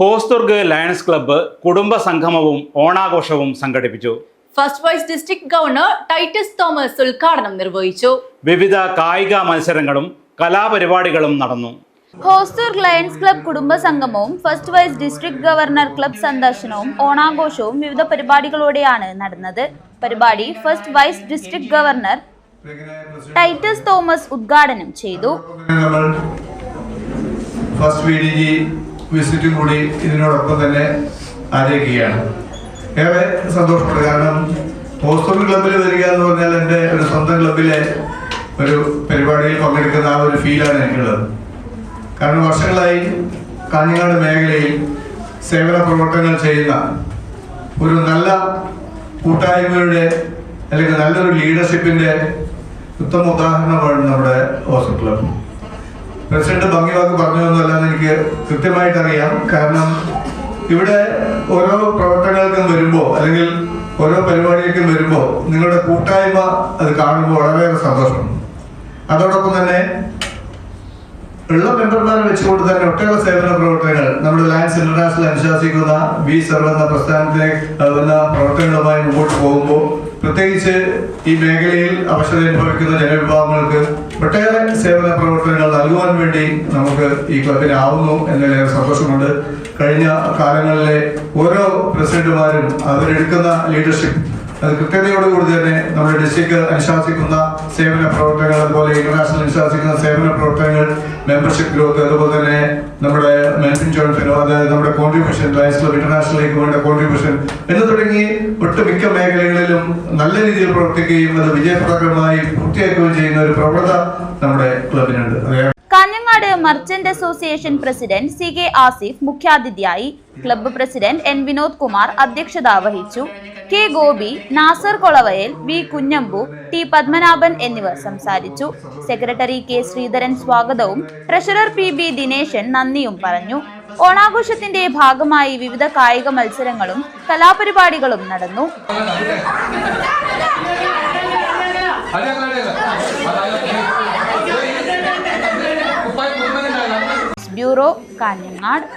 Hosdurg lions club കുടുംബ സംഗമവും ഓണാഘോഷവും സംഘടിപ്പിച്ചു. First vice district governor Titus Thomas ഉദ്ഘാടനം നിർവഹിച്ചു. വിവിധ കായിക മത്സരങ്ങളും കലാപരിപാടികളും നടന്നു. ഹോസ്തൂർ ലയൺസ് ക്ലബ് കുടുംബ സംഗമവും first vice district governor club സന്ദർശനവും ഓണാഘോഷവും വിവിധ പരിപാടികളോടെയാണ് നടന്നത്. പരിപാടി first vice district governor Titus Thomas ഉദ്ഘാടനം ചെയ്തു. ഫസ്റ്റ് വി ഡി ജി വിസിറ്റും കൂടി ഇതിനോടൊപ്പം തന്നെ ആചരിക്കുകയാണ് ഏറെ സന്തോഷമുണ്ട് കാരണം പോസ്റ്റൽ ക്ലബിൽ വരിക എന്ന് പറഞ്ഞാൽ എന്റെ ഒരു സ്വന്തം ക്ലബിലെ ഒരു പരിപാടിയിൽ പങ്കെടുക്കുന്ന ആ ഒരു ഫീലാണ് എനിക്കുള്ളത്. കാരണം വർഷങ്ങളായി കാഞ്ഞങ്ങാട് മേഖലയിൽ സേവന പ്രവർത്തനങ്ങൾ ചെയ്യുന്ന ഒരു നല്ല കൂട്ടായ്മയുടെ അല്ലെങ്കിൽ നല്ലൊരു ലീഡർഷിപ്പിന്റെ ഉത്തമ ഉദാഹരണമാണ് നമ്മുടെ ഹോസ്റ്റൽ ക്ലബ് ഭംഗി വാക്ക് പറഞ്ഞതൊന്നുമല്ലെന്ന് എനിക്ക് കൃത്യമായിട്ട് അറിയാം കാരണം ഇവിടെ ഓരോ പ്രവർത്തനങ്ങൾക്കും വരുമ്പോൾ അല്ലെങ്കിൽ ഓരോ പരിപാടികൾക്കും വരുമ്പോൾ നിങ്ങളുടെ കൂട്ടായ്മ അത് കാണുമ്പോൾ വളരെയേറെ സന്തോഷം. അതോടൊപ്പം തന്നെ ഉള്ള മെമ്പർമാരെ വെച്ചുകൊണ്ട് തന്നെ ഒട്ടേറെ സേവന പ്രവർത്തനങ്ങൾ നമ്മുടെ ലയൻസ് ഇന്റർനാഷണൽ അനുശാസിക്കുന്ന ബി സെർവ് എന്ന പ്രസ്ഥാനത്തിലെ എന്ന പ്രവർത്തനങ്ങളുമായി മുമ്പോട്ട് പോകുമ്പോൾ പ്രത്യേകിച്ച് ഈ മേഖലയിൽ അവശത അനുഭവിക്കുന്ന ജനവിഭാഗങ്ങൾക്ക് ഒട്ടേറെ സേവന പ്രവർത്തനങ്ങൾ നൽകുവാൻ വേണ്ടി നമുക്ക് ഈ ക്ലബിനാവുന്നു എന്നതിലേറെ സന്തോഷമുണ്ട്. കഴിഞ്ഞ കാലങ്ങളിലെ ഓരോ പ്രസിഡന്റുമാരും അവരെടുക്കുന്ന ലീഡർഷിപ്പ് അത് കൃത്യതയോടുകൂടി തന്നെ നമ്മുടെ ഡിസ്ട്രിക്ട് അനുശാസിക്കുന്ന സേവന പ്രവർത്തനങ്ങൾ അതുപോലെ ഇന്റർനാഷണൽ അനുശാസിക്കുന്ന സേവന പ്രവർത്തനങ്ങൾ മെമ്പർഷിപ്പ് ഗ്രോത്ത് അതുപോലെ തന്നെ നമ്മുടെ മെൻസിൻ ഇൻഷുറൻസിനോ അതായത് നമ്മുടെ കോൺട്രിബ്യൂഷൻ ക്ലബ് ഇന്റർനാഷണലിലേക്ക് വേണ്ട കോൺട്രിബ്യൂഷൻ എന്ന് തുടങ്ങി ഒട്ടുമിക്ക മേഖലകളിലും നല്ല രീതിയിൽ പ്രവർത്തിക്കുകയും അത് വിജയപ്രദമായി പൂർത്തിയാക്കുകയും ചെയ്യുന്ന ഒരു പ്രവണത നമ്മുടെ ക്ലബിനുണ്ട്. Kanhangad merchant association president C K Asif മുഖ്യാതിഥിയായി club president N Vinod Kumar അധ്യക്ഷത വഹിച്ചു. K Gopi Nasar Kolavayal V Kunhambu T Padmanabhan എന്നിവർ സംസാരിച്ചു. സെക്രട്ടറി കെ ശ്രീധരൻ സ്വാഗതവും ട്രഷറർ പി ബി ദിനേശൻ നന്ദിയും പറഞ്ഞു. ഓണാഘോഷത്തിന്റെ ഭാഗമായി വിവിധ കായിക മത്സരങ്ങളും കലാപരിപാടികളും നടന്നു. ബ്യൂറോ കാഞ്ഞങ്ങാട്.